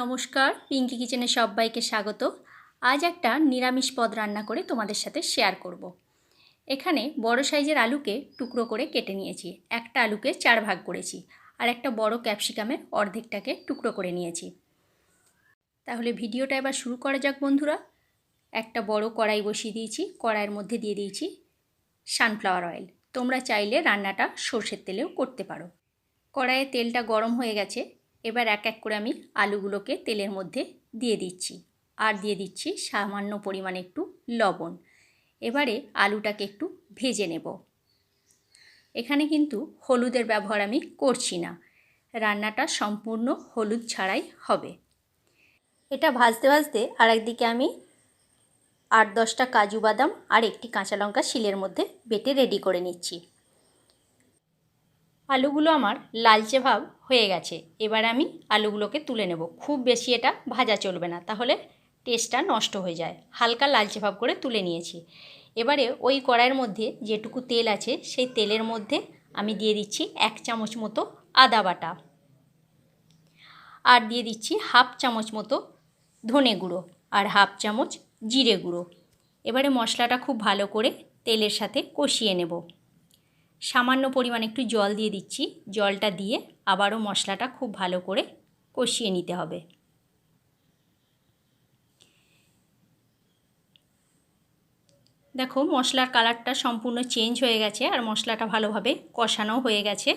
নমস্কার, পিঙ্কি কিচেনে সবাইকে স্বাগত। আজ একটা নিরামিষ পদ রান্না করে তোমাদের সাথে শেয়ার করব। এখানে বড় সাইজের আলুকে টুকরো করে কেটে নিয়েছি, একটা আলুকে চার ভাগ করেছি আর একটা বড় ক্যাপসিকামের অর্ধেকটাকে টুকরো করে নিয়েছি। তাহলে ভিডিওটা এবার শুরু করা যাক বন্ধুরা। একটা বড় কড়াই বসিয়ে দিয়েছি, কড়াইয়ের মধ্যে দিয়ে দিয়েছি সানফ্লাওয়ার অয়েল তোমরা চাইলে রান্নাটা সর্ষের তেলেও করতে পারো। কড়াইয়ে তেলটা গরম হয়ে গেছে এবার এক এক করে আমি আলুগুলোকে তেলের মধ্যে দিয়ে দিচ্ছি। আর দিয়ে দিচ্ছি সামান্য পরিমাণে একটু লবণ। এবারে আলুটাকে একটু ভেজে নেব। এখানে কিন্তু হলুদের ব্যবহার আমি করছি না। রান্নাটা সম্পূর্ণ হলুদ ছাড়াই হবে। এটা ভাজতে ভাজতে আর একদিকে আমি আট দশটা কাজু বাদাম আর একটি কাঁচা লঙ্কা শিলের মধ্যে বেটে রেডি করে নিচ্ছি। আলুগুলো আমার লালচে ভাব হয়ে গেছে। এবার আমি আলুগুলোকে তুলে নেব। খুব বেশি এটা ভাজা চলবে না, তাহলে টেস্টটা নষ্ট হয়ে যায়। হালকা লালচে ভাব করে তুলে নিয়েছি। এবারে ওই কড়াইয়ের মধ্যে যেটুকু তেল আছে, সেই তেলের মধ্যে আমি দিয়ে দিচ্ছি এক চামচ মতো আদা বাটা। আর দিয়ে দিচ্ছি হাফ চামচ মতো ধনে গুঁড়ো আর হাফ চামচ জিরে গুঁড়ো। এবারে মশলাটা খুব ভালো করে তেলের সাথে কষিয়ে নেব। সামান্য পরিমাণ একটু জল দিয়ে দিচ্ছি। জলটা দিয়ে আবারও মশলাটা খুব ভালো করে কষিয়ে নিতে হবে। দেখো, মশলার কালারটা সম্পূর্ণ চেঞ্জ হয়ে গেছে আর মশলাটা ভালোভাবে কষানো হয়ে গেছে।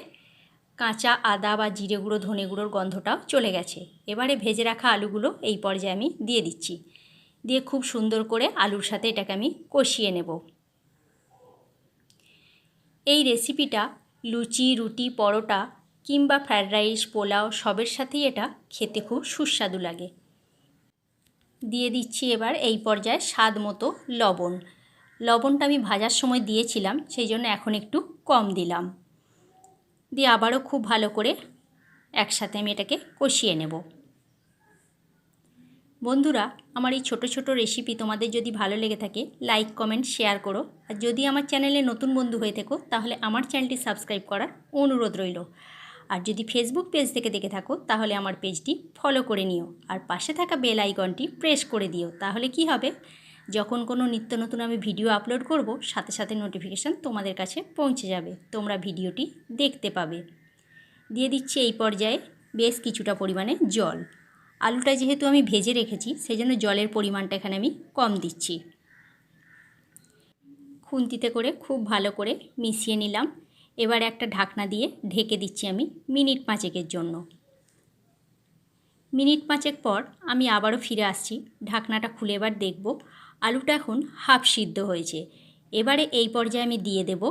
কাঁচা আদা বা জিরে গুঁড়ো, ধনে গুঁড়োর গন্ধটাও চলে গেছে। এবারে ভেজে রাখা আলুগুলো এই পর্যায়ে আমি দিয়ে দিচ্ছি। দিয়ে খুব সুন্দর করে আলুর সাথে এটাকে আমি কষিয়ে নেব। এই রেসিপিটা লুচি, রুটি, পরোটা কিংবা ফ্রায়েড রাইস পোলাও সবের সাথেই এটা খেতে খুব সুস্বাদু লাগে। দিয়ে দিচ্ছি এবার এই পর্যায়ে স্বাদ মতো লবণ। লবণটা আমি ভাজার সময় দিয়েছিলাম, সেই জন্য এখন একটু কম দিলাম। দিয়ে আবারও খুব ভালো করে একসাথে আমি এটাকে কষিয়ে নেব। বন্ধুরা, আমার এই ছোট ছোট রেসিপি তোমাদের যদি ভালো লেগে থাকে লাইক কমেন্ট শেয়ার করো। আর যদি আমার চ্যানেলে নতুন বন্ধু হয়ে থাকো, তাহলে আমার চ্যানেলটি সাবস্ক্রাইব করার অনুরোধ রইল। আর যদি ফেসবুক পেজ থেকে দেখে থাকো, তাহলে আমার পেজটি ফলো করে নিও। আর পাশে থাকা বেল আইকনটি প্রেস করে দিও। তাহলে কি হবে? যখন কোনো নিত্য নতুন আমি ভিডিও আপলোড করব, সাথে সাথে নোটিফিকেশান তোমাদের কাছে পৌঁছে যাবে। তোমরা ভিডিওটি দেখতে পাবে। দিয়ে দিচ্ছি এই পর্যায়ে বেশ কিছুটা পরিমাণে জল। আলুটা যেহেতু আমি ভেজে রেখেছি সেই জন্য জলের পরিমাণটা এখানে আমি কম দিচ্ছি। খুন্তিতে করে খুব ভালো করে মিশিয়ে নিলাম। এবার একটা ঢাকনা দিয়ে ঢেকে দিচ্ছি আমি মিনিট পাঁচেকের জন্য। মিনিট পাঁচেক পর আমি আবারও ফিরে আসছি, ঢাকনাটা খুলে এবার দেখব আলুটা এখন হাফ সিদ্ধ হয়েছে। এবারে এই পর্যায়ে আমি দিয়ে দেব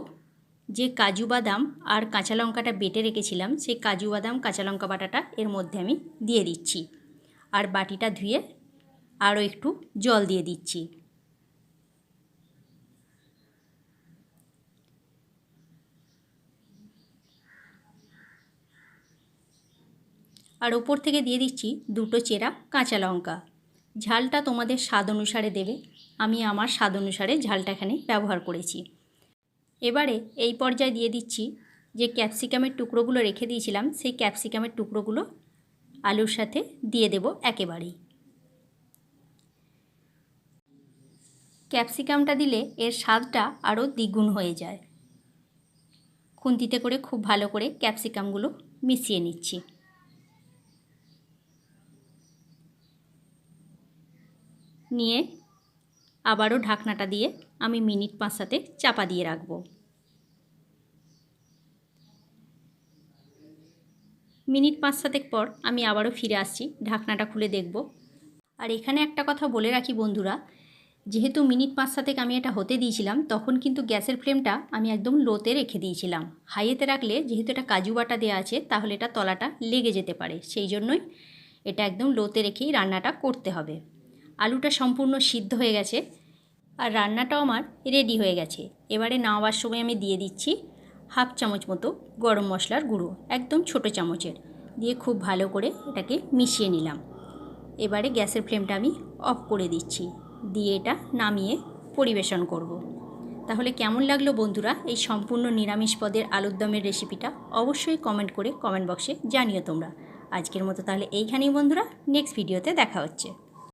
যে কাজু বাদাম আর কাঁচা লঙ্কাটা বেটে রেখেছিলাম, সেই কাজু বাদাম, কাঁচা লঙ্কা বাটাটা এর মধ্যে আমি দিয়ে দিচ্ছি। আর বাটিটা ধুয়ে আরও একটু জল দিয়ে দিচ্ছি। আর ওপর থেকে দিয়ে দিচ্ছি দুটো চেরা কাঁচা লঙ্কা। ঝালটা তোমাদের স্বাদ অনুসারে দেবে। আমি আমার স্বাদ অনুসারে ঝালটা এখানে ব্যবহার করেছি। এবারে এই পর্যায়ে দিয়ে দিচ্ছি যে ক্যাপসিকামের টুকরোগুলো রেখে দিয়েছিলাম, সেই ক্যাপসিকামের টুকরোগুলো আলুর সাথে দিয়ে দেব একেবারেই। ক্যাপসিকামটা দিলে এর স্বাদটা আরও দ্বিগুণ হয়ে যায়। খুন্তিতে করে খুব ভালো করে ক্যাপসিকামগুলো মিশিয়ে নিচ্ছি। নিয়ে আবারও ঢাকনাটা দিয়ে আমি মিনিট পাঁচ সাথে চাপা দিয়ে রাখব। মিনিট পাঁচ সাতেক পর আমি আবারও ফিরে আসছি, ঢাকনাটা খুলে দেখব। আর এখানে একটা কথা বলে রাখি বন্ধুরা, যেহেতু মিনিট পাঁচ সাতেক আমি এটা হতে দিয়েছিলাম, তখন কিন্তু গ্যাসের ফ্লেমটা আমি একদম লোতে রেখে দিয়েছিলাম। হাইয়েতে রাখলে যেহেতু এটা কাজু বাটা দেওয়া আছে, তাহলে এটা তলাটা লেগে যেতে পারে। সেই জন্যই এটা একদম লোতে রেখেই রান্নাটা করতে হবে। আলুটা সম্পূর্ণ সিদ্ধ হয়ে গেছে, আর রান্নাটাও আমার রেডি হয়ে গেছে। এবারে নামাবার সময় আমি দিয়ে দিচ্ছি। হাফ চামচ মতো গরম মশলার গুঁড়ো, একদম ছোট চামচের, দিয়ে খুব ভালো করে এটাকে মিশিয়ে নিলাম। এবারে গ্যাসের ফ্লেমটা আমি অফ করে দিচ্ছি, দিয়ে এটা নামিয়ে পরিবেশন করব। তাহলে কেমন লাগল বন্ধুরা এই সম্পূর্ণ নিরামিষ পদের আলুর দমের রেসিপিটা? অবশ্যই কমেন্ট করে কমেন্ট বক্সে জানিও তোমরা। আজকের মতো তাহলে এইখানেই বন্ধুরা, নেক্সট ভিডিওতে দেখা হচ্ছে।